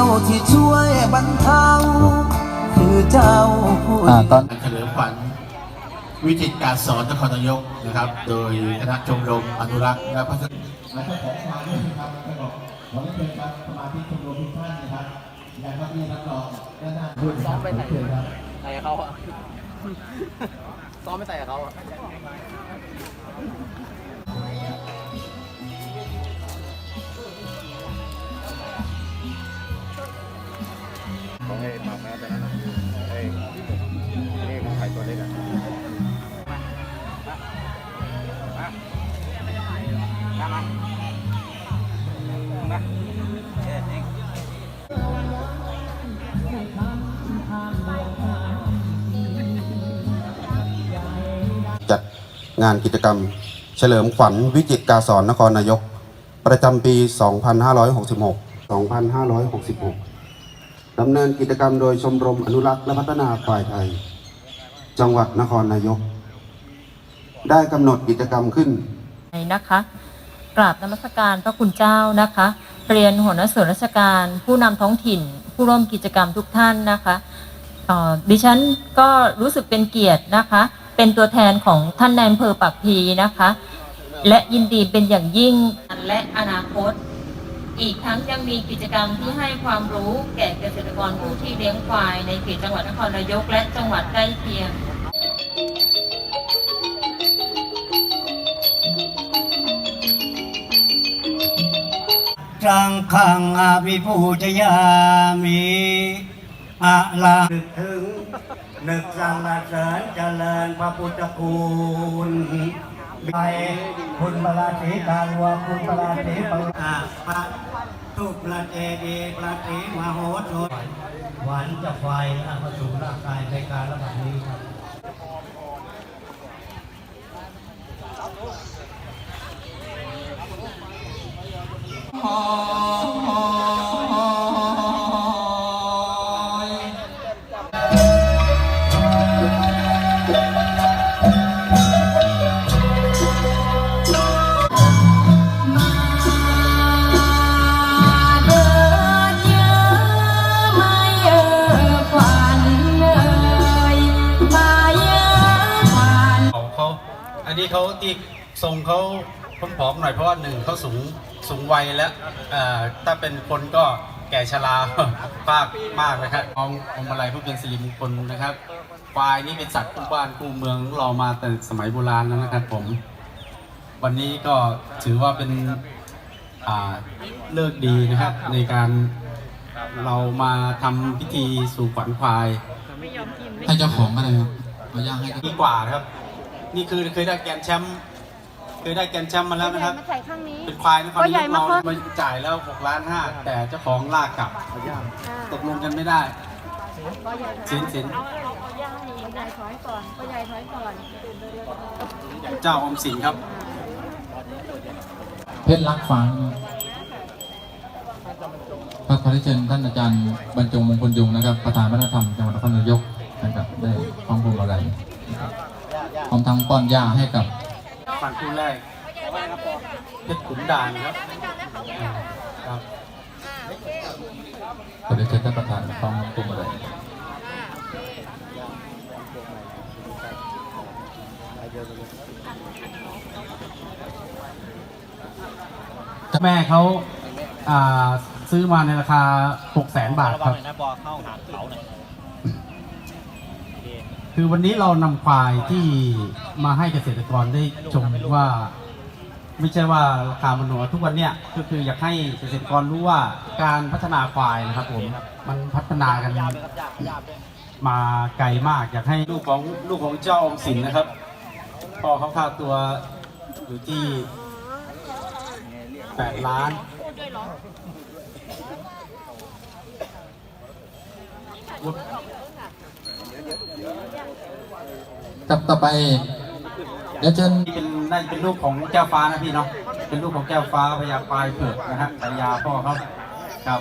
ยวที่ช่วยบรรเทาคือเจ้าผู้อ่าตอนเฉลิมขวัญวิจิตรการสอนนครนายกนะครับ โดยคณะชมรมอนุรักษ์และพัฒนาและก็ของมาด้วยนะครับก็บอกขอเชิญครับสมาชิกชมรมทุกท่านนะครับอย่างรับที่รับรองด้านหน้าด้วยซ้อมไปไหนครับใส่เขาอะซ้อมไม่ใส่เขาอะ งานกิจกรรม เฉลิมขวัญวิจิตรกาสอนนครนายก ประจำปี 2566 2566 ดำเนินกิจกรรมโดยชมรมอนุรักษ์และพัฒนาควายไทย จังหวัดนครนายก ได้กำหนดกิจกรรมขึ้นนะคะกราบนมัสการพระคุณเจ้านะคะ เรียนหัวหน้าส่วนราชการ ผู้นำท้องถิ่น ผู้ร่วมกิจกรรมทุกท่านนะคะเอ่อดิฉันก็รู้สึกเป็นเกียรตินะคะ เป็นตัวแทนของท่านนายอำเภอปากพีนะคะ และยินดีเป็นอย่างยิ่งและอนาคต อีกทั้งยังมีกิจกรรมที่ให้ความรู้แก่เกษตรกรผู้ที่เลี้ยงควายในเขตจังหวัดนครนายกและจังหวัดใกล้เคียงจังขังอาภิปูชยามิอะลาถึง นึกสรรเสริญเจริญพระพุทธคุณไปคุณพระราศีกาลัวคุณพระราศีปอาพระทุกประเจดีประเทมโหสถหวานจะไฟนะมาสู่ร่างกายในการระบาดนี้ครับเอันนี้เขาที่ทรงเขาผอมๆหน่อยเพราะว่าหนึ่งเขาสูงสูงวัยแล้วเอ่อถ้าเป็นคนก็แก่ชรามากมากนะครับมององมาลัยเพื่อเป็นสิริมงคลนะครับควายนี่เป็นสัตว์คู่บ้านคู่เมืองเรามาแต่สมัยโบราณแล้วนะครับผม วันนี้ก็ถือว่าเป็นอ่าเลิกดีนะครับ ในการเรามาทำพิธีสู่ขวัญควายให้เจ้าของก็ได้ครับมาย่างให้ดีกว่านะครับ นี่คือเคยได้แกรนด์แชมป์เคยได้แกรนด์แชมป์มาแล้วนะครับ มาใส่ข้างนี้ เป็นควายนครก็ใหญ่นายกมากเรามาจ่ายแล้ว6ล้านห้าแต่เจ้าของลากกลับตกลงกันไม่ได้ก็ใหญ่สินสินเอาเอาเอาย่างให้ใหญ่ถอยก่อนก็ใหญ่ถอยก่อนเจ้าอมสินครับ เพชรรักฟ้าก็ขอได้เชิญท่านอาจารย์บรรจงมงคลยุงนะครับ ประธานวัฒนธรรมจังหวัดนครนายกนะครับได้พร้อมพวงมาลัยนะครับ พร้อมทั้งป้อนย่าให้กับฟันคู่แรกเพชรขุนด่านครับครับขอได้เชิญท่านประธานพร้อมพวงมาลัยแม่เขาอ่าซื้อมาในราคา6แสนบาทครับ คือวันนี้เรานำควายที่มาให้เกษตรกรได้ชมว่า ไม่ใช่ว่าราคามันหัวทุกวันเนี้ยก็คืออยากให้เกษตรกรรู้ว่าการพัฒนาควายนะครับผมมันพัฒนากันมาไกลมากอยากให้ลูกของลูกของเจ้าอมสินนะครับพ่อเขาค่าตัวอยู่ที่แปดล้าน กับต่อไปเดี๋ยวเชิญนี่เป็นน่าจะเป็นลูกของแก้วฟ้านะพี่เนาะเป็นลูกของแก้วฟ้าพญาปลายเผือกนะฮะฉายาพ่อเขาครับ